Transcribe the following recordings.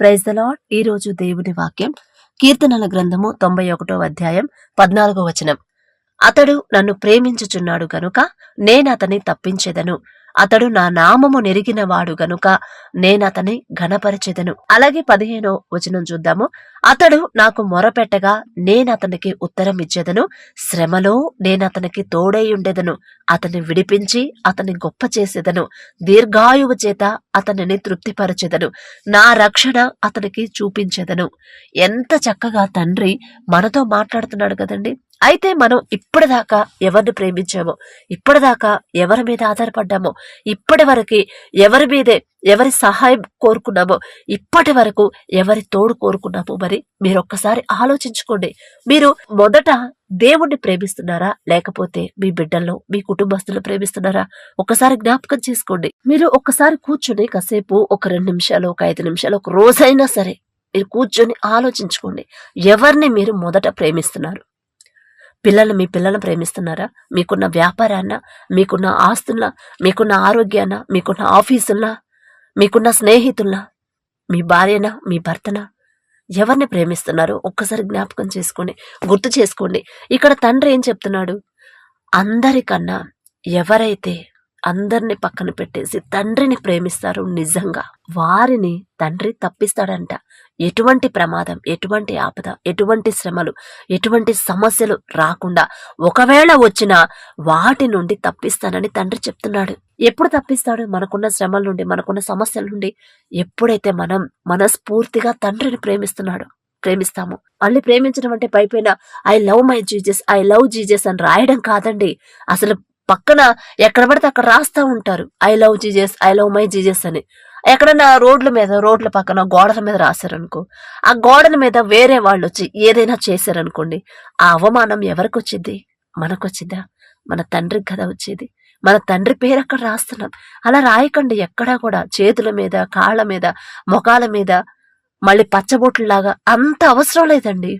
Praise the lord ఈ రోజు దేవుని వాక్యం కీర్తనల గ్రంథము తొంభై ఒకటో అధ్యాయం పద్నాలుగో వచనం. అతడు నన్ను ప్రేమించుచున్నాడు గనుక నేనతని తప్పించెదను. అతడు నా నామము నెరిగిన వాడు గనుక నేనతని ఘనపరిచెదను. అలాగే పదిహేనో వచనం చూద్దాము. అతడు నాకు మొరపెట్టగా నేనతనికి ఉత్తరం ఇచ్చేదను శ్రమలో నేనతనికి తోడై ఉండేదను అతన్ని విడిపించి అతని గొప్ప చేసేదను. దీర్ఘాయువు చేత అతనిని తృప్తిపరచెదను. నా రక్షణ అతనికి చూపించేదను. ఎంత చక్కగా తండ్రి మనతో మాట్లాడుతున్నాడు కదండి. అయితే మనం ఇప్పటిదాకా ఎవరిని ప్రేమించామో ఇప్పటిదాకా ఎవరి మీద ఆధారపడ్డామో ఇప్పటి వరకు ఎవరి మీదే ఎవరి సహాయం కోరుకున్నామో ఇప్పటి వరకు ఎవరి తోడు కోరుకున్నామో మరి మీరు ఒక్కసారి ఆలోచించుకోండి. మీరు మొదట దేవుణ్ణి ప్రేమిస్తున్నారా? లేకపోతే మీ బిడ్డల్లో మీ కుటుంబస్తులు ప్రేమిస్తున్నారా? ఒకసారి జ్ఞాపకం చేసుకోండి. మీరు ఒక్కసారి కూర్చొని కాసేపు ఒక రెండు నిమిషాలు ఒక ఐదు నిమిషాలు ఒక రోజైనా సరే మీరు కూర్చొని ఆలోచించుకోండి. ఎవరిని మీరు మొదట ప్రేమిస్తున్నారు? పిల్లలు మీ పిల్లలను ప్రేమిస్తున్నారా? మీకున్న వ్యాపారాన్న మీకున్న ఆస్తుల్లా మీకున్న ఆరోగ్యాన మీకున్న ఆఫీసుల్లా మీకున్న స్నేహితుల్లా మీ భార్యనా మీ భర్తనా ఎవరిని ప్రేమిస్తున్నారు ఒక్కసారి జ్ఞాపకం చేసుకోండి గుర్తు చేసుకోండి. ఇక్కడ తండ్రి ఏం చెప్తున్నాడు? అందరికన్నా ఎవరైతే అందరిని పక్కన పెట్టేసి తండ్రిని ప్రేమిస్తారు నిజంగా. వారిని తండ్రి తప్పిస్తాడంట. ఎటువంటి ప్రమాదం ఎటువంటి ఆపద ఎటువంటి శ్రమలు ఎటువంటి సమస్యలు రాకుండా ఒకవేళ వచ్చినా వాటి నుండి తప్పిస్తానని తండ్రి చెప్తున్నాడు. ఎప్పుడు తప్పిస్తాడు? మనకున్న శ్రమల నుండి మనకున్న సమస్యల నుండి. ఎప్పుడైతే మనం మనస్ఫూర్తిగా తండ్రిని ప్రేమిస్తున్నాడు ప్రేమిస్తాము మళ్ళీ ప్రేమించడం అంటే పైపైన I love my Jesus I love Jesus అని రాయడం కాదండి. అసలు పక్కన ఎక్కడ పడితే అక్కడ రాస్తా ఉంటారు. I love Jesus I love my Jesus అని. ఎక్కడన్నా రోడ్ల మీద రోడ్ల పక్కన గోడల మీద రాశారనుకో ఆ గోడల మీద వేరే వాళ్ళు వచ్చి ఏదైనా చేశారనుకోండి ఆ అవమానం ఎవరికి వచ్చింది మనకొచ్చిద్దా? మన తండ్రికి కదా వచ్చేది? మన తండ్రి పేరు అక్కడ రాస్తున్నాం. అలా రాయకండి ఎక్కడా కూడా. చేతుల మీద కాళ్ళ మీద ముఖాల మీద మళ్ళీ పచ్చబొట్లులాగా అంత అవసరం లేదండి.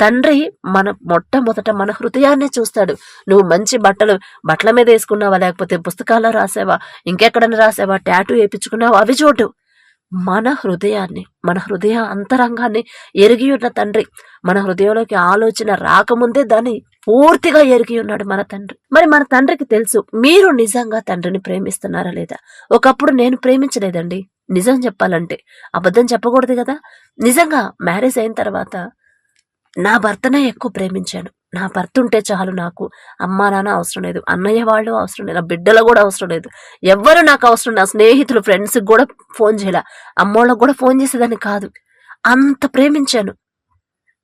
తండ్రి మన మొట్టమొదట మన హృదయాన్నే చూస్తాడు. నువ్వు మంచి బట్టలు బట్టల మీద వేసుకున్నావా లేకపోతే పుస్తకాల్లో రాసావా ఇంకెక్కడన్నా రాసావా ట్యాటూ వేయించుకున్నావా అవి చూడు. మన హృదయాన్ని మన హృదయ అంతరంగాన్ని ఎరిగి ఉన్న తండ్రి మన హృదయంలోకి ఆలోచన రాకముందే దాన్ని పూర్తిగా ఎరిగి ఉన్నాడు మన తండ్రి. మరి మన తండ్రికి తెలుసు మీరు నిజంగా తండ్రిని ప్రేమిస్తున్నారా లేదా? ఒకప్పుడు నేను ప్రేమించలేదండి. నిజం చెప్పాలంటే. అబద్ధం చెప్పకూడదు కదా? నిజంగా మ్యారేజ్ అయిన తర్వాత నా భర్తనే ఎక్కువ ప్రేమించాను. నా భర్త ఉంటే చాలు నాకు అమ్మా నాన్న అవసరం లేదు. అన్నయ్య వాళ్ళు అవసరం లేదు. నా బిడ్డలు కూడా అవసరం లేదు. ఎవ్వరు నాకు అవసరం నా స్నేహితులు ఫ్రెండ్స్కి కూడా ఫోన్ చేయాల. అమ్మోళ్ళకి కూడా ఫోన్ చేసేదాన్ని కాదు. అంత ప్రేమించాను.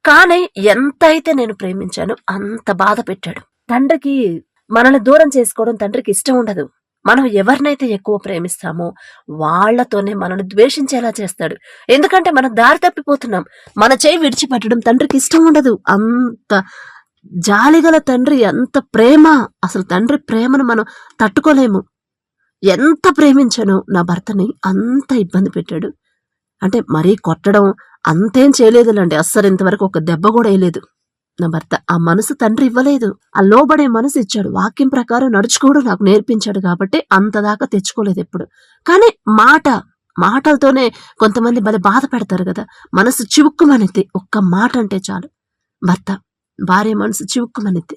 కానీ ఎంత అయితే నేను ప్రేమించాను అంత బాధ పెట్టాడు. తండ్రికి మనల్ని దూరం చేసుకోవడం తండ్రికి ఇష్టం ఉండదు. మనం ఎవరినైతే ఎక్కువ ప్రేమిస్తామో వాళ్ళతోనే మనల్ని ద్వేషించేలా చేస్తాడు. ఎందుకంటే మనం దారి తప్పిపోతున్నాం. మన చేయి విడిచిపెట్టడం తండ్రికి ఇష్టం ఉండదు. అంత జాలిగల తండ్రి ఎంత ప్రేమ. అసలు తండ్రి ప్రేమను మనం తట్టుకోలేము. ఎంత ప్రేమించానో నా భర్తని అంత ఇబ్బంది పెట్టాడు. అంటే మరీ కొట్టడం అంతేం చేయలేదులండి. అస్సలు ఇంతవరకు ఒక దెబ్బ కూడా వేయలేదు. నా భర్త ఆ మనసు తండ్రి ఇవ్వలేదు. ఆ లోబడే మనసు ఇచ్చాడు. వాక్యం ప్రకారం నడుచుకోవడం నాకు నేర్పించాడు కాబట్టి అంతదాకా తెచ్చుకోలేదు ఎప్పుడు. కానీ మాట మాటలతోనే కొంతమంది భలే బాధ పెడతారు కదా. మనసు చివుక్కుమనిద్ది. ఒక్క మాట అంటే చాలు. భర్త భార్య మనసు చివుక్కుమనిద్ది.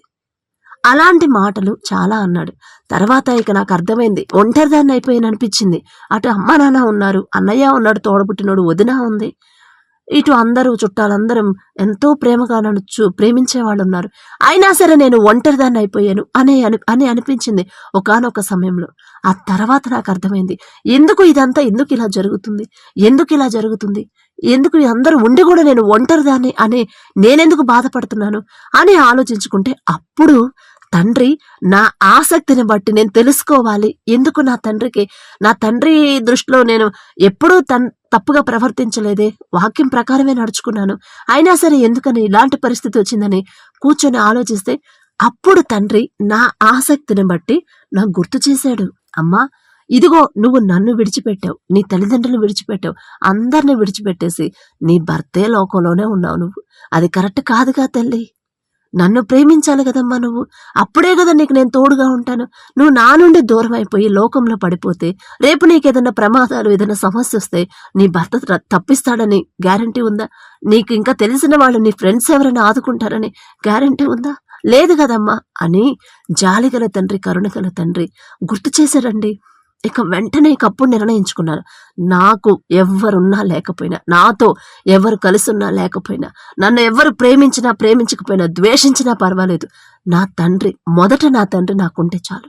అలాంటి మాటలు చాలా అన్నాడు. తర్వాత ఇక నాకు అర్థమైంది. ఒంటరిదాన్ని అయిపోయిన అనిపించింది అటు అమ్మ నాన్న ఉన్నారు. అన్నయ్య ఉన్నాడు తోడబుట్టినోడు వదిన ఉంది. ఇటు అందరూ చుట్టాలందరం ఎంతో ప్రేమగా నన్ను చూ ప్రేమించే వాళ్ళు ఉన్నారు అయినా సరే నేను ఒంటరిదాన్ని అయిపోయాను అనే అని అని అనిపించింది ఒకనొక సమయంలో. ఆ తర్వాత నాకు అర్థమైంది. ఎందుకు ఇదంతా ఎందుకు ఇలా జరుగుతుంది? ఎందుకు ఇలా జరుగుతుంది? ఎందుకు అందరూ ఉండి కూడా నేను ఒంటరిదాన్ని అని నేనెందుకు బాధపడుతున్నాను అని ఆలోచించుకుంటే అప్పుడు తండ్రి నా ఆసక్తిని బట్టి నేను తెలుసుకోవాలి. ఎందుకు నా తండ్రికి నా తండ్రి దృష్టిలో నేను ఎప్పుడూ తన్ తప్పుగా ప్రవర్తించలేదే. వాక్యం ప్రకారమే నడుచుకున్నాను. అయినా సరే ఎందుకని ఇలాంటి పరిస్థితి వచ్చిందని కూర్చొని ఆలోచిస్తే అప్పుడు తండ్రి నా ఆసక్తిని బట్టి నాకు గుర్తు చేశాడు. అమ్మా ఇదిగో నువ్వు నన్ను విడిచిపెట్టావు. నీ తల్లిదండ్రులు విడిచిపెట్టావు. అందరిని విడిచిపెట్టేసి నీ భర్తే లోకంలోనే ఉన్నావు నువ్వు. అది కరెక్ట్ కాదుగా తల్లి. నన్ను ప్రేమించాలి కదమ్మా నువ్వు. అప్పుడే కదా నీకు నేను తోడుగా ఉంటాను. నువ్వు నా నుండి దూరం అయిపోయి లోకంలో పడిపోతే రేపు నీకు ఏదైనా ప్రమాదాలు ఏదైనా సమస్య వస్తే నీ భర్త తప్పిస్తాడని గ్యారంటీ ఉందా? నీకు ఇంకా తెలిసిన వాళ్ళు నీ ఫ్రెండ్స్ ఎవరైనా ఆదుకుంటారని గ్యారంటీ ఉందా? లేదు కదమ్మా అని జాలిగల తండ్రి కరుణగల తండ్రి గుర్తు చేశారండి ఇక వెంటనే ఇక అప్పుడు నిర్ణయించుకున్నాను నాకు ఎవరున్నా లేకపోయినా నాతో ఎవరు కలిసున్నా లేకపోయినా నన్ను ఎవరు ప్రేమించినా ప్రేమించకపోయినా ద్వేషించినా పర్వాలేదు. నా తండ్రి మొదట నా తండ్రి నాకుంటే చాలు.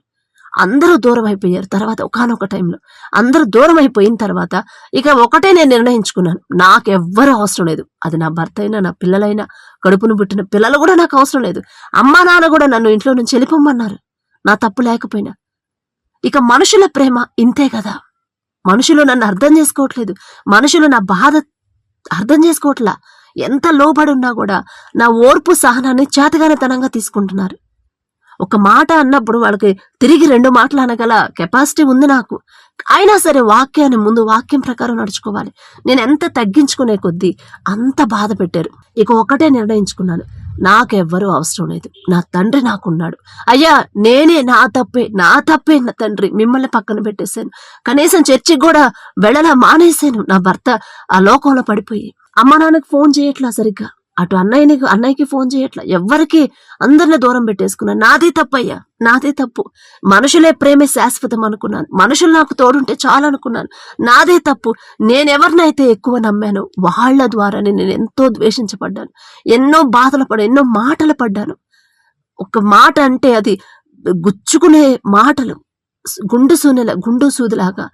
అందరూ దూరం అయిపోయారు తర్వాత ఒకనొక టైంలో. అందరూ దూరం అయిపోయిన తర్వాత ఇక ఒకటే నేను నిర్ణయించుకున్నాను. నాకెవ్వరూ అవసరం లేదు. అది నా భర్త అయినా నా పిల్లలైనా కడుపును పుట్టిన పిల్లలు కూడా నాకు అవసరం లేదు. అమ్మా నాన్న కూడా నన్ను ఇంట్లో నుంచి వెళ్ళిపోమన్నారు. నా తప్పు లేకపోయినా ఇక మనుషుల ప్రేమ ఇంతే కదా. మనుషులు నన్ను అర్థం చేసుకోవట్లేదు. మనుషులు నా బాధ అర్థం చేసుకోవట్లా. ఎంత లోబడి ఉన్నా కూడా నా ఓర్పు సహనాన్ని చేతగానతనంగా తీసుకుంటున్నారు. ఒక మాట అన్నప్పుడు వాళ్ళకి తిరిగి రెండు మాటలు అనగల కెపాసిటీ ఉంది నాకు. అయినా సరే వాక్యాన్ని ముందు వాక్యం ప్రకారం నడుచుకోవాలి. నేను ఎంత తగ్గించుకునే కొద్దీ అంత బాధ పెట్టారు. ఇక ఒకటే నిర్ణయించుకున్నాను. నాకెవ్వరూ అవసరం లేదు. నా తండ్రి నాకున్నాడు. అయ్యా నేనే నా తప్పే నా తప్పే నా తండ్రి. మిమ్మల్ని పక్కన పెట్టేశాను. కనీసం చర్చికి కూడా వెళ్ళలా మానేశాను. నా భర్త ఆ లోకంలో పడిపోయి. అమ్మ నాన్నకు ఫోన్ చేయట్లా సరిగ్గా? అటు అన్నయ్యని అన్నయ్యకి ఫోన్ చేయట్లా. ఎవ్వరికి అందరిని దూరం పెట్టేసుకున్నాను నాదే తప్పయ్యా. నాదే తప్పు. మనుషులే ప్రేమే శాశ్వతం అనుకున్నాను. మనుషులు నాకు తోడుంటే చాలు అనుకున్నాను. నాదే తప్పు. నేనెవరినైతే ఎక్కువ నమ్మాను వాళ్ళ ద్వారానే నేను ఎంతో ద్వేషించబడ్డాను. ఎన్నో బాధలు పడ్డాను. ఎన్నో మాటలు పడ్డాను. ఒక మాట అంటే అది గుచ్చుకునే మాటలు. గుండు సూనెల గుండు సూదిలాగా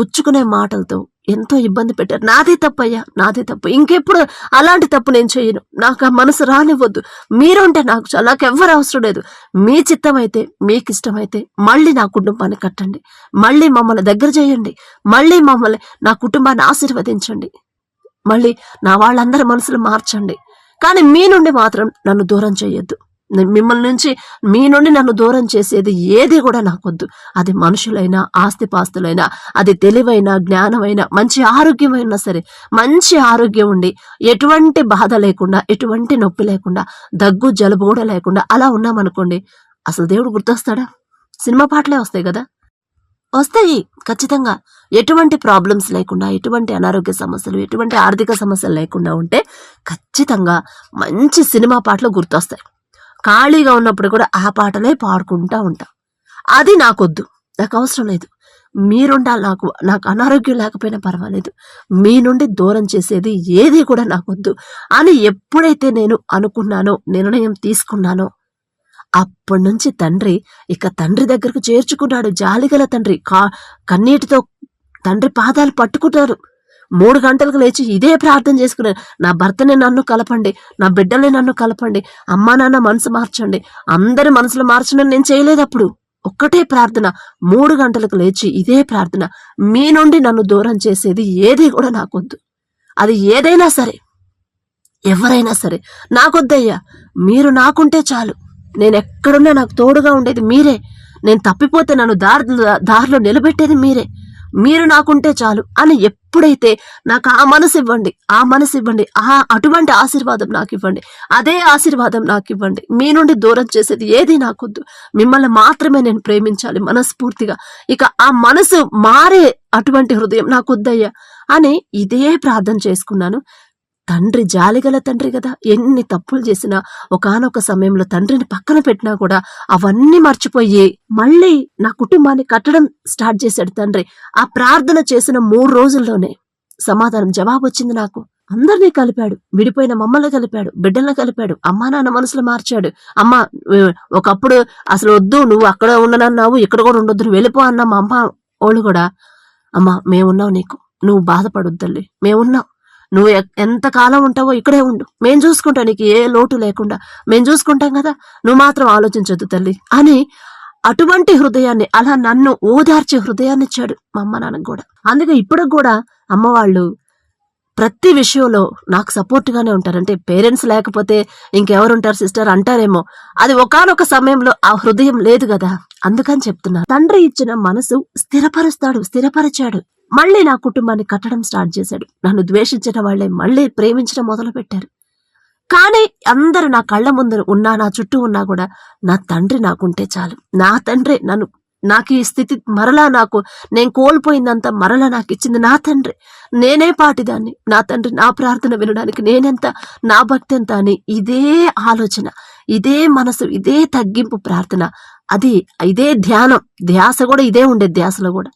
గుచ్చుకునే మాటలతో ఎంతో ఇబ్బంది పెట్టారు. నాదే తప్పయ్యా నాదే తప్పు. ఇంకెప్పుడు అలాంటి తప్పు నేను చేయను. నాకు ఆ మనసు రానివ్వద్దు. మీరుంటే నాకు చాలా. నాకెవ్వరు అవసరం లేదు. మీ చిత్తమైతే మీకు ఇష్టమైతే మళ్ళీ నా కుటుంబాన్ని కట్టండి. మళ్ళీ మమ్మల్ని దగ్గర చేయండి. మళ్ళీ మమ్మల్ని నా కుటుంబాన్ని ఆశీర్వదించండి. మళ్ళీ నా వాళ్ళందరి మనసులు మార్చండి. కానీ మీ నుండి మాత్రం నన్ను దూరం చేయొద్దు. మిమ్మల్ని నుంచి మీ నుండి నన్ను దూరం చేసేది ఏది కూడా నాకొద్దు. అది మనుషులైనా ఆస్తిపాస్తులైనా అది తెలివైన జ్ఞానమైన మంచి ఆరోగ్యమైనా సరే మంచి ఆరోగ్యం ఉండి ఎటువంటి బాధ లేకుండా ఎటువంటి నొప్పి లేకుండా దగ్గు జలుబు కూడా లేకుండా అలా ఉన్నామనుకోండి అసలు దేవుడు గుర్తొస్తాడా? సినిమా పాటలే వస్తాయి కదా? వస్తాయి ఖచ్చితంగా. ఎటువంటి ప్రాబ్లమ్స్ లేకుండా ఎటువంటి అనారోగ్య సమస్యలు ఎటువంటి ఆర్థిక సమస్యలు లేకుండా ఉంటే ఖచ్చితంగా మంచి సినిమా పాటలు గుర్తొస్తాయి. ఖాళీగా ఉన్నప్పుడు కూడా ఆ పాటలే పాడుకుంటా ఉంటా. అది నాకొద్దు. నాకు అవసరం లేదు. మీరుండాలి నాకు నాకు అనారోగ్యం లేకపోయినా పర్వాలేదు. మీ నుండి దూరం చేసేది ఏది కూడా నాకొద్దు. అని ఎప్పుడైతే నేను అనుకున్నానో నిర్ణయం తీసుకున్నానో అప్పటి నుంచి తండ్రి ఇక తండ్రి దగ్గరకు చేర్చుకున్నాడు జాలిగల తండ్రి. కా కన్నీటితో తండ్రి పాదాలు పట్టుకుంటారు. మూడు గంటలకు లేచి ఇదే ప్రార్థన చేసుకున్నాను నా భర్తని నన్ను కలపండి నా బిడ్డల్ని నన్ను కలపండి అమ్మా నాన్న మనసు మార్చండి అందరి మనసులు మార్చడం నేను చేయలేదు అప్పుడు. ఒక్కటే ప్రార్థన మూడు గంటలకు లేచి ఇదే ప్రార్థన మీ నుండి నన్ను దూరం చేసేది ఏది కూడా నాకొద్దు. అది ఏదైనా సరే ఎవరైనా సరే నాకొద్దయ్యా మీరు నాకుంటే చాలు. నేను ఎక్కడున్నా నాకు తోడుగా ఉండేది మీరే. నేను తప్పిపోతే నన్ను దారి దారిలో నిలబెట్టేది మీరే. మీరు నాకుంటే చాలు అని ఎప్పుడైతే నాకు ఆ మనసు ఇవ్వండి ఆ మనసు ఇవ్వండి ఆ అటువంటి ఆశీర్వాదం నాకు ఇవ్వండి అదే ఆశీర్వాదం నాకు ఇవ్వండి మీ నుండి దూరం చేసేది ఏది నాకొద్దు. మిమ్మల్ని మాత్రమే నేను ప్రేమించాలి మనస్ఫూర్తిగా. ఇక ఆ మనసు మారే అటువంటి హృదయం నాకొద్దయ్యా అని ఇదే ప్రార్థన చేసుకున్నాను. తండ్రి జాలిగల తండ్రి కదా. ఎన్ని తప్పులు చేసినా ఒకానొక సమయంలో తండ్రిని పక్కన పెట్టినా కూడా అవన్నీ మర్చిపోయి మళ్ళీ నా కుటుంబాన్ని కట్టడం స్టార్ట్ చేశాడు తండ్రి. ఆ ప్రార్థన చేసిన మూడు రోజుల్లోనే సమాధానం జవాబు వచ్చింది నాకు. అందరినీ కలిపాడు. విడిపోయిన మమ్మల్ని కలిపాడు. బిడ్డల్ని కలిపాడు. అమ్మా నాన్న మనసులు మార్చాడు. అమ్మ ఒకప్పుడు అసలు వద్దు నువ్వు అక్కడ ఉండనన్నావు ఇక్కడ కూడా ఉండొద్దు నువ్వు వెళ్ళిపో అన్న మా అమ్మ వాళ్ళు కూడా అమ్మ మేమున్నావు నీకు. నువ్వు బాధపడొద్దల్లి మేమున్నాం. నువ్వు ఎ- ఎంత కాలం ఉంటావో ఇక్కడే ఉండు. మేం చూసుకుంటాం నీకు ఏ లోటు లేకుండా. మేం చూసుకుంటాం కదా? నువ్వు మాత్రం ఆలోచించొద్దు తల్లి. అని అటువంటి హృదయాన్ని అలా నన్ను ఓదార్చే హృదయాన్ని ఇచ్చాడు మా అమ్మ నాన్నకు కూడా. అందుకే ఇప్పటికి కూడా అమ్మవాళ్ళు ప్రతి విషయంలో నాకు సపోర్ట్గానే ఉంటారు. అంటే పేరెంట్స్ లేకపోతే ఇంకెవరుంటారు సిస్టర్ అంటారేమో. అది ఒకానొక సమయంలో ఆ హృదయం లేదు కదా? అందుకని చెప్తున్నా. తండ్రి ఇచ్చిన మనసు స్థిరపరుస్తాడు స్థిరపరిచాడు. మళ్ళీ నా కుటుంబాన్ని కట్టడం స్టార్ట్ చేశాడు. నన్ను ద్వేషించిన వాళ్ళే మళ్ళీ ప్రేమించడం మొదలు పెట్టారు కానీ అందరూ నా కళ్ళ ముందు ఉన్నా నా చుట్టూ ఉన్నా కూడా నా తండ్రి నాకుంటే చాలు. నా తండ్రి నన్ను నాకు ఈ స్థితి మరలా నాకు నేను కోల్పోయిందంతా మరలా నాకు ఇచ్చింది నా తండ్రి. నేనే పాటిదాన్ని. నా తండ్రి నా ప్రార్థన వినడానికి నేనెంత నా భక్తి ఎంత అని ఇదే ఆలోచన ఇదే మనసు ఇదే తగ్గింపు ప్రార్థన. అది ఇదే ధ్యానం. ధ్యాస కూడా ఇదే ఉండేది ధ్యాసలో కూడా.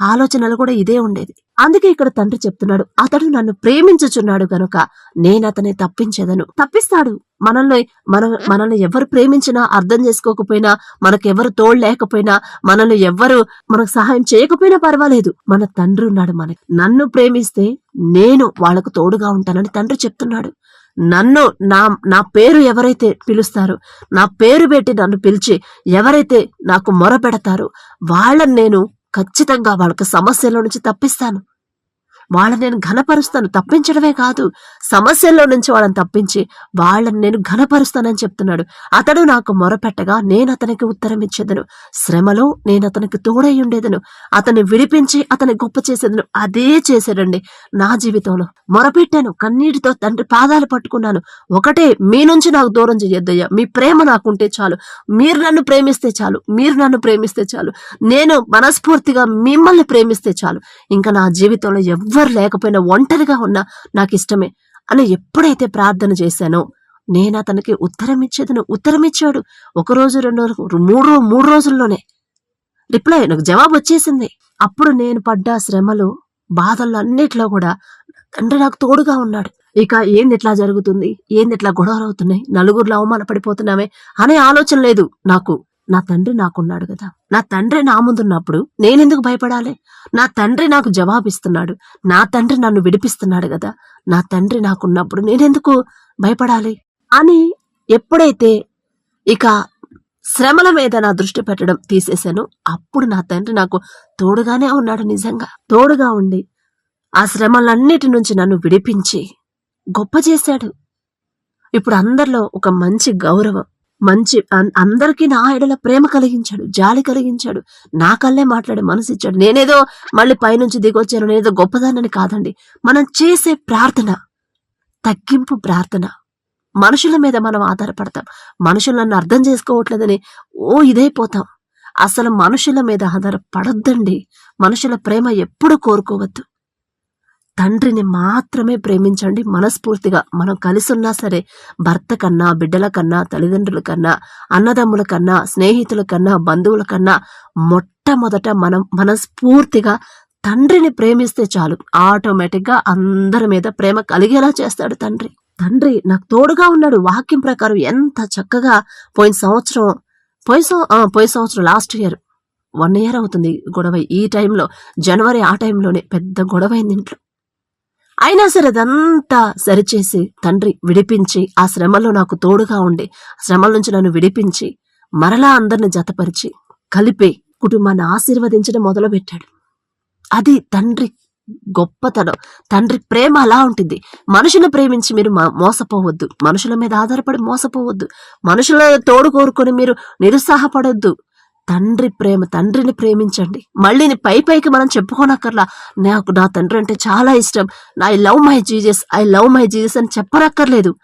ఆలోచనలు కూడా ఇదే ఉండేది. అందుకే ఇక్కడ తండ్రి చెప్తున్నాడు అతడు నన్ను ప్రేమించుచున్నాడు గనుక నేను తప్పించదను తప్పించేదను. తప్పిస్తాడు. మనల్ని మన మనల్ని ఎవరు ప్రేమించినా అర్థం చేసుకోకపోయినా మనకెవరు తోడు లేకపోయినా మనల్ని ఎవ్వరు మనకు సహాయం చేయకపోయినా పర్వాలేదు. మన తండ్రి ఉన్నాడు మనకి. నన్ను ప్రేమిస్తే నేను వాళ్ళకు తోడుగా ఉంటానని తండ్రి చెప్తున్నాడు. నన్ను నా నా పేరు ఎవరైతే పిలుస్తారో నా పేరు పెట్టి నన్ను పిలిచి ఎవరైతే నాకు మొర పెడతారో వాళ్ళని నేను ఖచ్చితంగా వాళ్ళకి సమస్యల నుంచి తప్పిస్తాను. వాళ్ళని నేను ఘనపరుస్తాను తప్పించడమే కాదు. సమస్యల్లో నుంచి వాళ్ళని తప్పించి వాళ్ళని నేను ఘనపరుస్తానని చెప్తున్నాడు. అతడు నాకు మొరపెట్టగా నేను అతనికి ఉత్తరం ఇచ్చేదను. శ్రమలో నేను అతనికి తోడై ఉండేదను. అతన్ని విడిపించి అతని గొప్ప చేసేదను. అదే చేశాడండి నా జీవితంలో. మొరపెట్టాను కన్నీటితో తండ్రి పాదాలు పట్టుకున్నాను. ఒకటే మీ నుంచి నాకు దూరం చేయొద్దయ్యా మీ ప్రేమ నాకుంటే చాలు. మీరు నన్ను ప్రేమిస్తే చాలు. మీరు నన్ను ప్రేమిస్తే చాలు. నేను మనస్ఫూర్తిగా మిమ్మల్ని ప్రేమిస్తే చాలు. ఇంకా నా జీవితంలో ఎవ్వరు ఎవ్వరు లేకపోయినా ఒంటరిగా ఉన్నా నాకు ఇష్టమే అని ఎప్పుడైతే ప్రార్థన చేశానో నేను అతనికి ఉత్తరం ఇచ్చేదను ఉత్తరం ఇచ్చాడు ఒక రోజు రెండు రోజులు మూడు మూడు రోజుల్లోనే. రిప్లై నాకు జవాబు వచ్చేసింది. అప్పుడు నేను పడ్డ శ్రమలు బాధల్లో అన్నిట్లో కూడా తండ్రి నాకు తోడుగా ఉన్నాడు. ఇక ఏంది ఇట్లా జరుగుతుంది? ఏంది ఇట్లా గొడవలు అవుతున్నాయి? నలుగురిలో అవమానపడిపోతున్నామే అనే ఆలోచన లేదు నాకు. నా తండ్రి నాకున్నాడు కదా. నా తండ్రి నా ముందున్నప్పుడు నేనెందుకు భయపడాలి? నా తండ్రి నాకు జవాబిస్తున్నాడు. నా తండ్రి నన్ను విడిపిస్తున్నాడు కదా. నా తండ్రి నాకున్నప్పుడు నేనెందుకు భయపడాలి? అని ఎప్పుడైతే ఇక శ్రమల మీద నా దృష్టి పెట్టడం తీసేశాను అప్పుడు నా తండ్రి నాకు తోడుగానే ఉన్నాడు నిజంగా. తోడుగా ఉండి ఆ శ్రమలన్నిటి నుంచి నన్ను విడిపించి గొప్ప చేశాడు. ఇప్పుడు అందరిలో ఒక మంచి గౌరవం మంచి అందరికీ నా ఎడల ప్రేమ కలిగించాడు జాలి కలిగించాడు నా కళ్ళే మాట్లాడే మనసు ఇచ్చాడు. నేనేదో మళ్ళీ పైనుంచి దిగొచ్చాను నేనేదో గొప్పదానని కాదండి. మనం చేసే ప్రార్థన తగ్గింపు ప్రార్థన. మనుషుల మీద మనం ఆధారపడతాం. మనుషులు నన్ను అర్థం చేసుకోవట్లేదని ఓ ఇదైపోతాం. అసలు మనుషుల మీద ఆధారపడొద్దండి. మనుషుల ప్రేమ ఎప్పుడు కోరుకోవద్దు. తండ్రిని మాత్రమే ప్రేమించండి మనస్ఫూర్తిగా. మనం కలిసి ఉన్నా సరే భర్త కన్నా బిడ్డల కన్నా తల్లిదండ్రుల కన్నా అన్నదమ్ముల కన్నా స్నేహితుల కన్నా బంధువుల కన్నా మొట్టమొదట మనం మనస్ఫూర్తిగా తండ్రిని ప్రేమిస్తే చాలు. ఆటోమేటిక్గా అందరి మీద ప్రేమ కలిగేలా చేస్తాడు తండ్రి. తండ్రి నాకు తోడుగా ఉన్నాడు. వాక్యం ప్రకారం ఎంత చక్కగా పోయిన సంవత్సరం పోయిన పోయిన సంవత్సరం లాస్ట్ ఇయర్ వన్ ఇయర్ అవుతుంది గొడవ. ఈ టైంలో జనవరి ఆ టైంలోనే పెద్ద గొడవ అయింది ఇంట్లో. అయినా సరే అదంతా సరిచేసి తండ్రి విడిపించి ఆ శ్రమలో నాకు తోడుగా ఉండి శ్రమల నుంచి నన్ను విడిపించి మరలా అందరిని జతపరిచి కలిపి కుటుంబాన్ని ఆశీర్వదించడం మొదలుపెట్టాడు. అది తండ్రి గొప్పతనం. తండ్రి ప్రేమ అలా ఉంటుంది. మనుషులను ప్రేమించి మీరు మ- మోసపోవద్దు. మనుషుల మీద ఆధారపడి మోసపోవద్దు. మనుషుల తోడు కోరుకొని మీరు నిరుత్సాహపడొద్దు. తండ్రి ప్రేమ తండ్రిని ప్రేమించండి. మళ్ళీ పై పైకి మనం చెప్పుకోనక్కర్లా. నాకు నా తండ్రి అంటే చాలా ఇష్టం. I love my Jesus I love my Jesus అని చెప్పనక్కర్లేదు.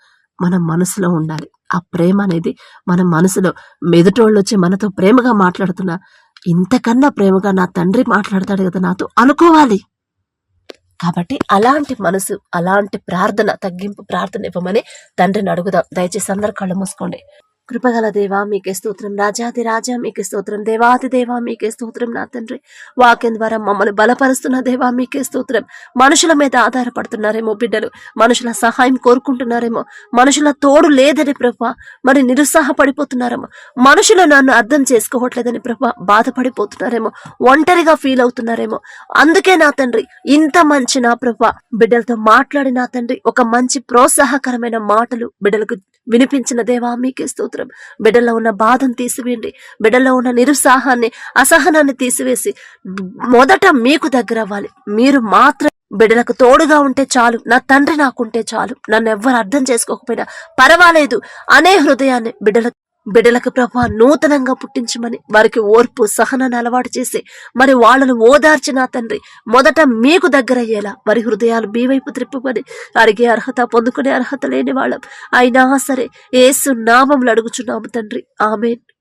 మన మనసులో ఉండాలి. ఆ ప్రేమ అనేది మన మనసులో మెదటోళ్ళు వచ్చి మనతో ప్రేమగా మాట్లాడుతున్నా ఇంతకన్నా ప్రేమగా నా తండ్రి మాట్లాడతాడు కదా నాతో అనుకోవాలి. కాబట్టి అలాంటి మనసు అలాంటి ప్రార్థన తగ్గింపు ప్రార్థన ఇవ్వమని తండ్రిని అడుగుదాం. దయచేసి అందరు కళ్ళు మూసుకోండి. కృపగల దేవా మీకే స్తోత్రం. రాజాది రాజా మీకే స్తోత్రం. దేవాది దేవా మీకే స్తోత్రం నా తండ్రి. వాక్యం ద్వారా మమ్మల్ని బలపరుస్తున్న దేవా మీకే స్తోత్రం. మనుషుల మీద ఆధారపడుతున్నారేమో బిడ్డలు. మనుషుల సహాయం కోరుకుంటున్నారేమో. మనుషుల తోడు లేదని ప్రభ మరి నిరుత్సాహపడిపోతున్నారేమో. మనుషులు నన్ను అర్థం చేసుకోవట్లేదని ప్రభ బాధపడిపోతున్నారేమో. ఒంటరిగా ఫీల్ అవుతున్నారేమో. అందుకే నా తండ్రి ఇంత మంచి నా ప్రభా. బిడ్డలతో మాట్లాడిన తండ్రి ఒక మంచి ప్రోత్సాహకరమైన మాటలు బిడ్డలకు వినిపించిన దేవా మీకే స్తోత్రం. బిడ్డలో ఉన్న బాధను తీసివేయండి. బిడ్డలో ఉన్న నిరుత్సాహాన్ని అసహనాన్ని తీసివేసి మొదట మీకు దగ్గర అవ్వాలి. మీరు మాత్రం బిడ్డలకు తోడుగా ఉంటే చాలు. నా తండ్రి నాకుంటే చాలు. నన్ను ఎవ్వరు అర్థం చేసుకోకపోయినా పర్వాలేదు. అనే హృదయాన్ని బిడ్డలకు బిడ్డలకు ప్రభా నూతనంగా పుట్టించమని వారికి ఓర్పు సహనాన్ని అలవాటు చేసి మరి వాళ్ళను ఓదార్చిన తండ్రి. మొదట మీకు దగ్గరయ్యేలా మరి హృదయాలు మీ వైపు త్రిప్పమని అడిగే అర్హత పొందుకునే అర్హత లేని వాళ్ళం. అయినా సరే ఏసు నామంలు అడుగుచున్నాము తండ్రి. ఆమెన్.